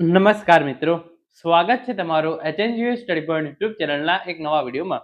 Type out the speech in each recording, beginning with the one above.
નમસ્કાર મિત્રો. સ્વાગત છે તમારું એચએનજીઓ સ્ટડી પોઈન્ટ યુટ્યુબ ચેનલના એક નવા વિડીયોમાં.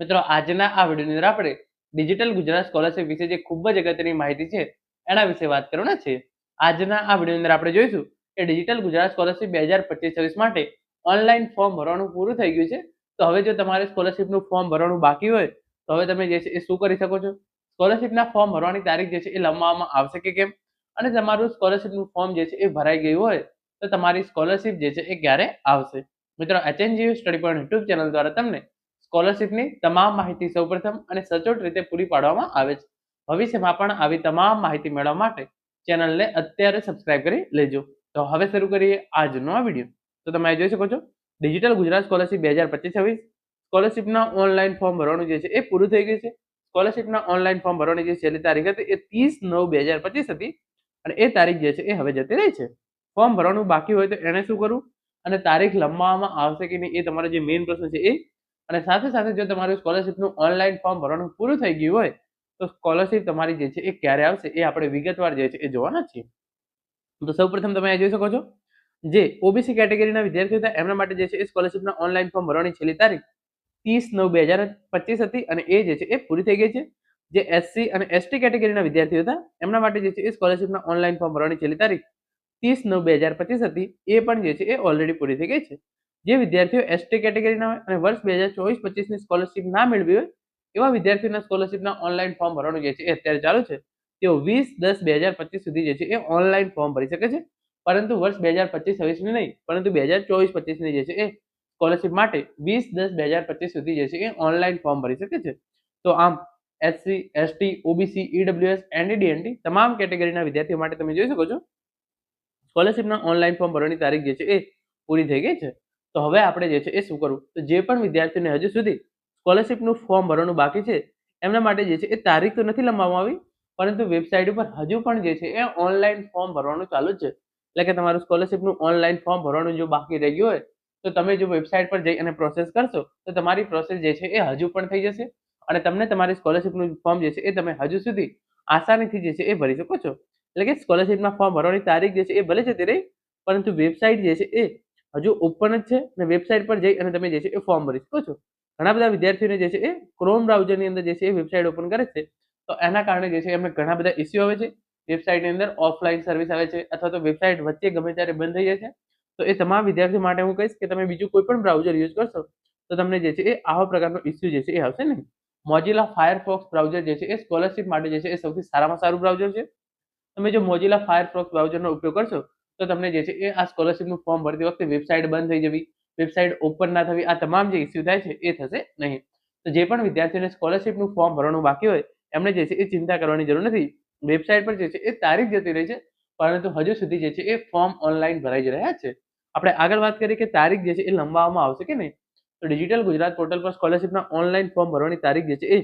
મિત્રો, આજના આ વિડીયોની અંદર આપણે ડિજિટલ ગુજરાત સ્કોલરશિપ વિશે જે ખૂબ જ અગત્યની માહિતી છે, એના વિશે વાત કરવાના છે. આજના આ વિડીયોની અંદર આપણે જોઈશું કે ડિજિટલ ગુજરાત સ્કોલરશિપ બે હજાર પચીસ છવ્વીસ માટે ઓનલાઈન ફોર્મ ભરવાનું પૂરું થઈ ગયું છે. તો હવે જો તમારે સ્કોલરશિપનું ફોર્મ ભરવાનું બાકી હોય, તો હવે તમે જે છે એ શું કરી શકો છો? સ્કોલરશિપના ફોર્મ ભરવાની તારીખ જે છે એ લંબાવવામાં આવશે કે કેમ? અને તમારું સ્કોલરશિપનું ફોર્મ જે છે એ ભરાઈ ગયું હોય તો તમારી સ્કોલરશિપ જે છે એ ક્યારે આવશે? મિત્રો HNGU study point YouTube channel દ્વારા તમને સ્કોલરશિપની તમામ માહિતી સૌપ્રથમ અને સચોટ રીતે પૂરી પાડવામાં આવે છે. ભવિષ્યમાં પણ આવી તમામ માહિતી મેળવવા માટે ચેનલને અત્યારે સબસ્ક્રાઇબ કરી લેજો. તો હવે શરૂ કરીએ આજનો આ વીડિયો તો તમે જોઈ શકો છો ડિજિટલ ગુજરાત સ્કોલરશિપ બે હજાર પચીસ છવ્વીસ. સ્કોલરશિપના ઓનલાઈન ફોર્મ ભરવાનું જે છે એ પૂરું થઈ ગયું છે. સ્કોલરશિપના ઓનલાઈન ફોર્મ ભરવાની જે છેલ્લી તારીખ હતી એ ત્રીસ નવ બે હજાર પચીસ હતી અને એ તારીખ જે છે એ હવે જતી રહી છે. ફોર્મ ભરવાનું બાકી હોય તો એને શું કરવું? અને તારીખ લંબાવવામાં આવશે કે નહીં એ તમારો જે મેઇન પ્રશ્ન છે એ. અને સાથે સાથે જો તમારું સ્કોલરશિપનું ઓનલાઈન ફોર્મ ભરવાનું પૂરું થઈ ગયું હોય, તો સ્કોલરશિપ તમારી જે છે એ ક્યારે આવશે એ આપણે વિગતવાર જે છે એ જોવાના છીએ. તો સૌપ્રથમ તમે જોઈ શકો છો જે ઓબીસી કેટેગરીના વિદ્યાર્થીઓ હતા, એમના માટે જે છે એ સ્કોલરશિપના ઓનલાઈન ફોર્મ ભરવાની છેલ્લી તારીખ ત્રીસ નવ બે હજાર પચીસ હતી અને એ જે છે એ પૂરી થઈ ગઈ છે. જે એસસી અને એસટી કેટેગરીના વિદ્યાર્થીઓ હતા, એમના માટે જે છે એ સ્કોલરશિપના ઓનલાઈન ફોર્મ ભરવાની છેલ્લી તારીખ ત્રીસ નવ બે હજાર પચીસ હતી, એ પણ જે છે એ ઓલરેડી પૂરી થઈ ગઈ છે. જે વિદ્યાર્થીઓ એસટી કેટેગરીના હોય અને વર્ષ બે હજાર ચોવીસ પચીસની સ્કોલરશિપ ના મેળવી હોય, એવા વિદ્યાર્થીઓના સ્કોલરશિપના ઓનલાઈન ફોર્મ ભરવાનું જે છે એ અત્યારે ચાલુ છે. તેઓ વીસ, દસ, બે હજાર પચીસ સુધી જે છે એ ઓનલાઈન ફોર્મ ભરી શકે છે. પરંતુ વર્ષ બે હજાર પચીસ છવ્વીસની નહીં, પરંતુ બે હજાર ચોવીસ પચીસની જે છે એ સ્કોલરશિપ માટે વીસ, દસ, બે હજાર પચીસ સુધી જે છે એ ઓનલાઈન ફોર્મ ભરી શકે છે. તો આમ SC ST OBC EWS NDDNT તમામ કેટેગરીના વિદ્યાર્થીઓ માટે તમે જોઈ શકો છો સ્કોલરશિપના ઓનલાઈન ફોર્મ ભરવાની તારીખ જે છે એ પૂરી થઈ ગઈ છે. તો હવે આપણે જે છે એ શું કરવું? તો જે પણ વિદ્યાર્થીઓને હજુ સુધી સ્કોલરશિપનું ફોર્મ ભરવાનું બાકી છે, એમના માટે જે છે એ તારીખ તો નથી લંબાવવામાં આવી, પરંતુ વેબસાઇટ ઉપર હજુ પણ જે છે એ ઓનલાઈન ફોર્મ ભરવાનું ચાલુ જ છે. એટલે કે તમારું સ્કોલરશિપનું ઓનલાઈન ફોર્મ ભરવાનું જો બાકી રહી ગયું હોય, તો તમે જો વેબસાઇટ પર જઈ અને પ્રોસેસ કરશો, તો તમારી પ્રોસેસ જે છે એ હજુ પણ થઈ જશે અને તમને તમારી સ્કોલરશિપનું ફોર્મ જે છે એ તમે હજુ સુધી આસાનીથી જે છે એ ભરી શકો છો. એટલે કે સ્કોલરશિપના ફોર્મ ભરવાની તારીખ જે છે એ ભલે જતી રહી પરંતુ વેબસાઇટ જે છે એ હજુ ઓપન જ છે અને વેબસાઇટ પર જઈ અને તમે જે છે એ ફોર્મ ભરી શકો છો ઘણા બધા વિદ્યાર્થીઓને જે છે એ ક્રોમ બ્રાઉઝરની અંદર જે છે એ વેબસાઇટ ઓપન કરે છે તો એના કારણે જે છે એમને ઘણા બધા ઇસ્યુ આવે છે વેબસાઇટની અંદર ઓફલાઈન સર્વિસ આવે છે અથવા તો વેબસાઇટ વચ્ચે ગમે ત્યારે બંધ થઈ જાય છે તો એ તમામ વિદ્યાર્થીઓ માટે હું કહીશ કે તમે બીજું કોઈ પણ બ્રાઉઝર યુઝ કરશો તો તમને જે છે એ આવા પ્રકારનો ઇસ્યુ જે છે એ આવશે નહીં મોજીલા ફાયરફોક્સ બ્રાઉઝર જે છે એ સ્કોલરશિપ માટે જે છે એ સૌથી સારામાં સારું બ્રાઉઝર છે તમે જો મોજીલા ફાયરફોક્સ બ્રાઉઝરનો ઉપયોગ કરશો, તો તમને જે છે એ આ સ્કોલરશિપનું ફોર્મ ભરતી વખતે વેબસાઇટ બંધ થઈ જવી વેબસાઇટ ઓપન ના થવી, આ તમામ જે ઇસ્યુ થાય છે એ થશે નહીં. તો જે પણ વિદ્યાર્થીઓને સ્કોલરશિપનું ફોર્મ ભરવાનું બાકી હોય, એમને જે છે એ ચિંતા કરવાની જરૂર નથી. વેબસાઇટ પર જે છે એ તારીખ જતી રહી છે, પરંતુ હજુ સુધી જે છે એ ફોર્મ ઓનલાઈન ભરાઈ જ રહ્યા છે. આપણે આગળ વાત કરીએ કે તારીખ જે છે એ લંબાવવામાં આવશે કે નહીં? તો ડિજિટલ ગુજરાત પોર્ટલ પર સ્કોલરશિપના ઓનલાઈન ફોર્મ ભરવાની તારીખ જે છે એ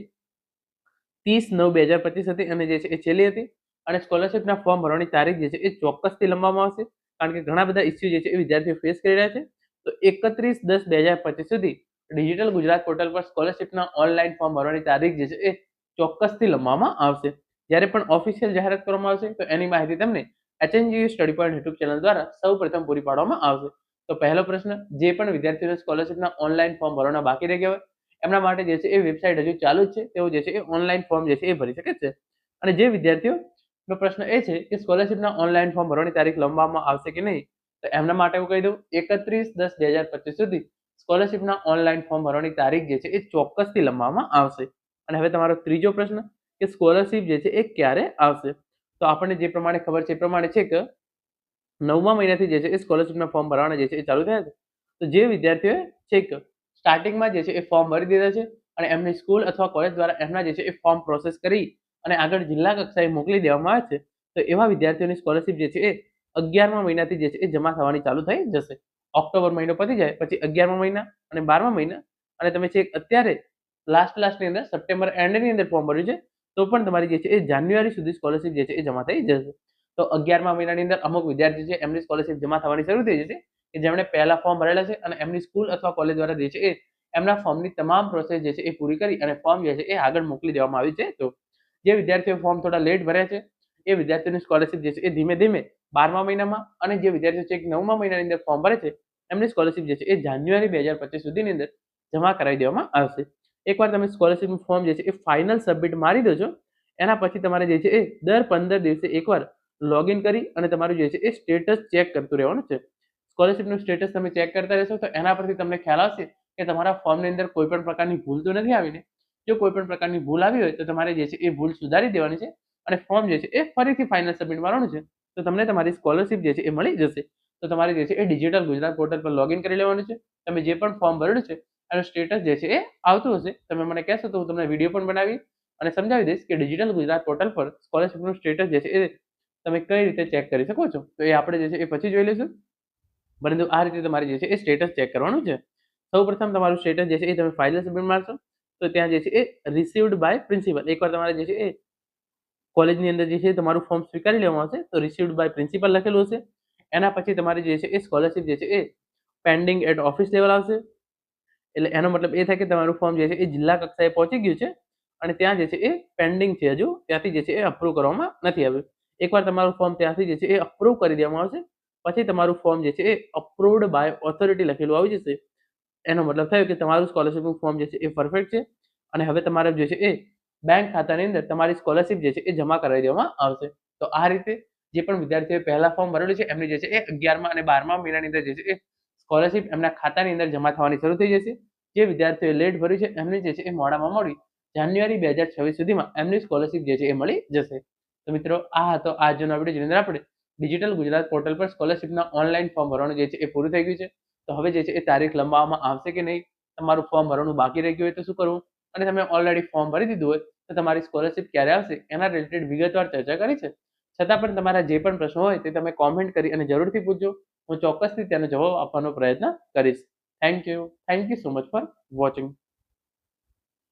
ત્રીસ નવ બે હજાર પચીસ હતી અને જે છે એ છેલ્લી હતી. અને સ્કોલરશિપના ફોર્મ ભરવાની તારીખ જે છે એ ચોક્કસથી લંબાવવામાં આવશે. કારણ કે ઘણા બધા ઇસ્યુ જે છે એ વિદ્યાર્થીઓ ફેસ કરી રહ્યા છે. તો એકત્રીસ દસ બે હજાર પચીસ સુધી ડિજિટલ ગુજરાત પોર્ટલ પર સ્કોલરશિપના ઓનલાઈન ફોર્મ ભરવાની તારીખ જે છે એ ચોક્કસથી લંબાવવામાં આવશે. જ્યારે પણ ઓફિશિયલ જાહેરાત કરવામાં આવશે, તો એની માહિતી તમને HNG study point YouTube channel દ્વારા સૌ પ્રથમ પૂરી પાડવામાં આવશે. તો પહેલો પ્રશ્ન, જે પણ વિદ્યાર્થીઓને સ્કોલરશિપના ઓનલાઈન ફોર્મ ભરવાના બાકી રહી ગયા હોય, એમના માટે જે છે એ વેબસાઇટ હજુ ચાલુ જ છે. તેઓ જે છે એ ઓનલાઈન ફોર્મ જે છે એ ભરી શકે છે. અને જે વિદ્યાર્થીઓ નો પ્રશ્ન એ છે કે સ્કોલરશિપના ઓનલાઈન ફોર્મ ભરવાની તારીખ લંબાવવામાં આવશે કે નહીં? તો એમના માટે હું કહી દઉં, એકત્રીસ દસ બે હજાર પચીસ સુધી સ્કોલરશિપના ઓનલાઈન ફોર્મ ભરવાની તારીખ જે છે એ ચોક્કસથી લંબાવવામાં આવશે. અને હવે તમારો ત્રીજો પ્રશ્ન, કે સ્કોલરશિપ જે છે એ ક્યારે આવશે? તો આપણને જે પ્રમાણે ખબર છે એ પ્રમાણે છે કે નવમા મહિનાથી જે છે એ સ્કોલરશિપના ફોર્મ ભરવાના જે છે એ ચાલુ થયા છે. તો જે વિદ્યાર્થીઓએ છેક સ્ટાર્ટિંગમાં જે છે એ ફોર્મ ભરી દીધા છે અને એમની સ્કૂલ અથવા કોલેજ દ્વારા એમના જે છે એ ફોર્મ પ્રોસેસ કરી અને આગળ જિલ્લા કક્ષાએ મોકલી દેવામાં આવે છે, તો એવા વિદ્યાર્થીઓની સ્કોલરશિપ જે છે એ અગિયારમા મહિનાથી જે છે એ જમા થવાની ચાલુ થઈ જશે. ઓક્ટોબર મહિનો પતી જાય, પછી અગિયારમા મહિના અને બારમા મહિના. અને તમે છે અત્યારે લાસ્ટ લાસ્ટની અંદર સપ્ટેમ્બર એન્ડની અંદર ફોર્મ ભર્યું છે, તો પણ તમારી જે છે એ જાન્યુઆરી સુધી સ્કોલરશિપ જે છે એ જમા થઈ જશે. તો અગિયારમા મહિનાની અંદર અમુક વિદ્યાર્થી છે એમની સ્કોલરશિપ જમા થવાની શરૂ થઈ જશે, કે જેમણે પહેલા ફોર્મ ભરેલા છે અને એમની સ્કૂલ અથવા કોલેજ દ્વારા જે છે એ એમના ફોર્મની તમામ પ્રોસેસ જે છે એ પૂરી કરી અને ફોર્મ જે છે એ આગળ મોકલી દેવામાં આવી છે. તો જે વિદ્યાર્થીઓ ફોર્મ થોડા લેટ ભર્યા છે, એ વિદ્યાર્થીઓની સ્કોલરશિપ જે છે એ ધીમે ધીમે બારમા મહિનામાં અને જે વિદ્યાર્થીઓ છે નવમા મહિનાની અંદર ફોર્મ ભરે છે, એમની સ્કોલરશિપ જે છે એ જાન્યુઆરી બે હજાર પચીસ સુધીની અંદર જમા કરાવી દેવામાં આવશે. એકવાર તમે સ્કોલરશિપનું ફોર્મ જે છે એ ફાઇનલ સબમિટ મારી દો એના પછી તમારે જે છે એ દર પંદર દિવસે એકવાર લોગિન કરી અને તમારું જે છે એ સ્ટેટસ ચેક કરતું રહેવાનું છે. સ્કોલરશિપનું સ્ટેટસ તમે ચેક કરતા રહેશો તો એના પરથી તમને ખ્યાલ આવશે કે તમારા ફોર્મની અંદર કોઈ પણ પ્રકારની ભૂલ તો નથી આવીને. જો કોઈ પણ પ્રકારની ભૂલ આવી હોય તો તમારે જે છે એ ભૂલ સુધારી દેવાની છે અને ફોર્મ જે છે એ ફરીથી ફાઇનલ સબમિટ મારવાનું છે. તો તમને તમારી સ્કોલરશિપ જે છે એ મળી જશે. તો તમારે જે છે એ ડિજિટલ ગુજરાત પોર્ટલ પર લોગિન કરી લેવાનું છે. તમે જે પણ ફોર્મ ભરેલું છે એનું સ્ટેટસ જે છે એ આવતું હશે. તમે મને કહેશો તો હું તમને વીડિયો પણ બનાવી અને સમજાવી દઈશ કે ડિજિટલ ગુજરાત પોર્ટલ પર સ્કોલરશિપનું સ્ટેટસ જે છે એ તમે કઈ રીતે ચેક કરી શકો છો. તો એ આપણે જે છે એ પછી જોઈ લઈશું. પરંતુ આ રીતે તમારે જે છે એ સ્ટેટસ ચેક કરવાનું છે. સૌ પ્રથમ તમારું સ્ટેટસ જે છે એ તમે ફાઇલ સબમિટ મારશો. તો ત્યાં જે છે એ રિસીવડ બાય પ્રિન્સિપલ એકવાર તમારે જે છે એ કોલેજની અંદર જે છે તમારું ફોર્મ સ્વીકારી લેવામાં આવશે તો રિસીવડ બાય પ્રિન્સિપલ લખેલું હશે એના પછી તમારી જે છે એ સ્કોલરશિપ જે છે એ પેન્ડિંગ એટ ઓફિસ લેવલ આવશે એટલે એનો મતલબ એ થાય કે તમારું ફોર્મ જે છે એ જિલ્લા કક્ષાએ પહોંચી ગયું છે અને ત્યાં જે છે એ પેન્ડિંગ છે હજુ ત્યાંથી જે છે એ અપ્રૂવ કરવામાં નથી આવ્યું એકવાર તમારું ફોર્મ ત્યાંથી જે છે એ અપ્રૂવ કરી દેવામાં આવશે પછી તમારું ફોર્મ જે છે એ અપ્રુવડ બાય ઓથોરિટી લખેલું આવી જશે એનો મતલબ થયો કે તમારું સ્કોલરશિપનું ફોર્મ જે છે એ પરફેક્ટ છે અને હવે તમારે જે છે એ બેંક ખાતાની અંદર તમારી સ્કોલરશિપ જે છે એ જમા કરાવી દેવામાં આવશે. તો આ રીતે જે પણ વિદ્યાર્થીઓએ પહેલા ફોર્મ ભરેલું છે, એમની જે છે એ અગિયારમાં અને બારમા મહિનાની અંદર જે છે એ સ્કોલરશિપ એમના ખાતાની અંદર જમા થવાની શરૂ થઈ જશે. જે વિદ્યાર્થીઓએ લેટ ભર્યું છે, એમની જે છે એ મોડામાં મોડી જાન્યુઆરી બે હજાર છવ્વીસ સુધીમાં એમની સ્કોલરશિપ જે છે એ મળી જશે. તો મિત્રો, આ હતો આજનો વીડિયો જેની અંદર આપણે ડિજિટલ ગુજરાત પોર્ટલ પર સ્કોલરશિપના ઓનલાઈન ફોર્મ ભરવાનું જે છે એ પૂરું થઈ ગયું છે. તો હવે જે છે એ તારીખ લંબાવવામાં આવશે કે નહીં? તમારું ફોર્મ ભરવાનું બાકી રહી ગયું હોય તો શું કરવું? અને તમે ઓલરેડી ફોર્મ ભરી દીધું હોય તો તમારી સ્કોલરશિપ ક્યારે આવશે? એના રિલેટેડ વિગતવાર ચર્ચા કરી છે. છતાં પણ તમારા જે પણ પ્રશ્નો હોય તે તમે કોમેન્ટ કરી અને જરૂરથી પૂછજો. હું ચોક્કસથી તેનો જવાબ આપવાનો પ્રયત્ન કરીશ. Thank you thank you so much for watching